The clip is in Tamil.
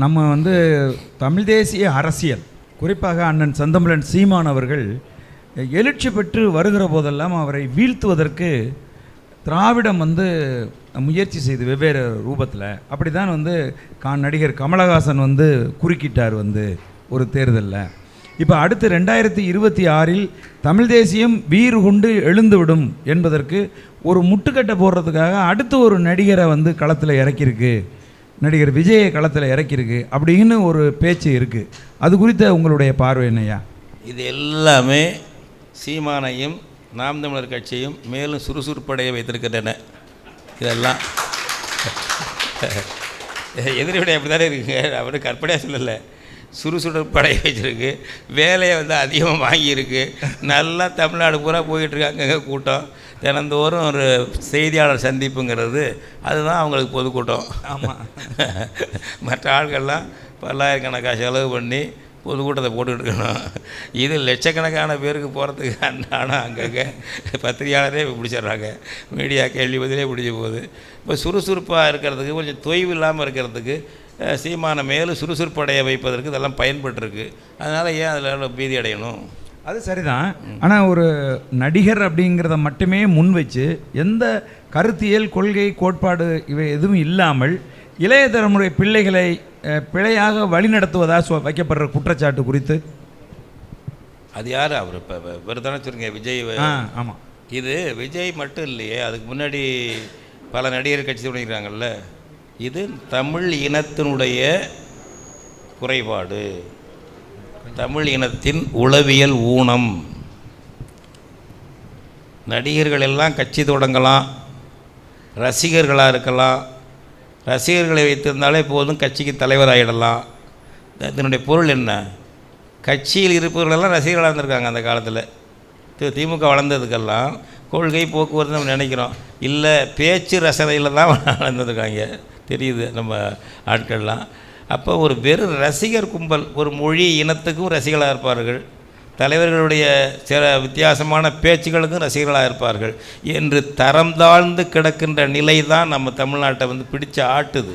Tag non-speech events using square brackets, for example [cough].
நம்ம வந்து தமிழ் தேசிய அரசியல் குறிப்பாக அண்ணன் செந்தமிழன் சீமான் அவர்கள் எழுச்சி பெற்று வருகிற போதெல்லாம் அவரை வீழ்த்துவதற்கு திராவிடம் வந்து முயற்சி செய்து வெவ்வேறு ரூபத்தில். அப்படி தான் வந்து கா நடிகர் கமலஹாசன் வந்து குறுக்கிட்டார் வந்து ஒரு தேர்தலில். இப்போ அடுத்து ரெண்டாயிரத்தி இருபத்தி ஆறில் தமிழ் தேசியம் வீறு கொண்டு எழுந்துவிடும் என்பதற்கு ஒரு முட்டுக்கட்டை போடுறதுக்காக அடுத்து ஒரு நடிகரை வந்து களத்தில் இறக்கியிருக்கு. நடிகர் விஜயை களத்தில் இறக்கியிருக்கு அப்படின்னு ஒரு பேச்சு இருக்குது அது குறித்த உங்களுடைய பார்வை என்னையா இது எல்லாமே சீமானையும் நாம் தமிழர் கட்சியும் மேலும் சுறுசுறுப்படைய வைத்திருக்கின்றன. இதெல்லாம் எதிரிவிட அப்படி தானே இருக்குங்க அவரு கற்பனையாக சொல்லலை. சுறுசுறுப்படைய வச்சுருக்கு வேலையை வந்து அதிகமாக வாங்கியிருக்கு. நல்லா தமிழ்நாடு பூரா போயிட்டுருக்காங்க கூட்டம். தினந்தோறும் ஒரு செய்தியாளர் சந்திப்புங்கிறது அதுதான் அவங்களுக்கு பொதுக்கூட்டம். ஆமாம் [laughs] மற்ற ஆட்கள்லாம் பல்லாயிரக்கணக்காக செலவு பண்ணி பொதுக்கூட்டத்தை போட்டுக்கிட்டு இருக்கணும் இது லட்சக்கணக்கான பேருக்கு போகிறதுக்கு ஆனால் அங்கங்கே பத்திரிகையாளரே பிடிச்சிடுறாங்க. மீடியா கேள்வி பதிலே பிடிச்சி போகுது. இப்போ சுறுசுறுப்பாக இருக்கிறதுக்கு கொஞ்சம் தொய்வு இல்லாமல் இருக்கிறதுக்கு சீமானை மேலும் சுறுசுறுப்படைய வைப்பதற்கு இதெல்லாம் பயன்பட்டுருக்கு. அதனால் ஏன் அதில் பீதி அடையணும்? அது சரிதான். ஆனால் ஒரு நடிகர் அப்படிங்கிறத மட்டுமே முன் வச்சு எந்த கருத்தியல் கொள்கை கோட்பாடு இவை எதுவும் இல்லாமல் இளைய தலைமுறை பிள்ளைகளை பிழையாக வழிநடத்துவதாக வைக்கப்படுற குற்றச்சாட்டு குறித்து? அது யார்? அவர் இப்போ இவர் தானே சொல்லுங்க விஜய் ஆ ஆமாம் இது விஜய் மட்டும் இல்லையே அதுக்கு முன்னாடி பல நடிகர் கட்சி தொடங்கிக்கிறாங்கல்ல இது தமிழ் இனத்தினுடைய குறைபாடு. தமிழ் இனத்தின் உளவியல் ஊனம். நடிகர்கள் எல்லாம் கட்சி தொடங்கலாம் ரசிகர்களாக இருக்கலாம். ரசிகர்களை வைத்திருந்தாலே போதும் கட்சிக்கு தலைவராகிடலாம் இதனுடைய பொருள் என்ன? கட்சியில் இருப்பவர்களெல்லாம் ரசிகர்களாக இருந்திருக்காங்க அந்த காலத்தில். திமுக வளர்ந்ததுக்கெல்லாம் கொள்கை போக்குவரத்து நம்ம நினைக்கிறோம். இல்லை பேச்சு ரசனையில் தான் வளர்ந்துருக்காங்க. தெரியுது நம்ம ஆட்கள்லாம். அப்போ ஒரு வெறும் ரசிகர் கும்பல் ஒரு மொழி இனத்துக்கும் ரசிகளாக இருப்பார்கள். தலைவர்களுடைய சில வித்தியாசமான பேச்சுகளுக்கும் ரசிகர்களாக இருப்பார்கள். என்று தரம் தாழ்ந்து கிடக்கின்ற நிலை தான் நம்ம தமிழ்நாட்டை வந்து பிடிச்சு ஆட்டுது.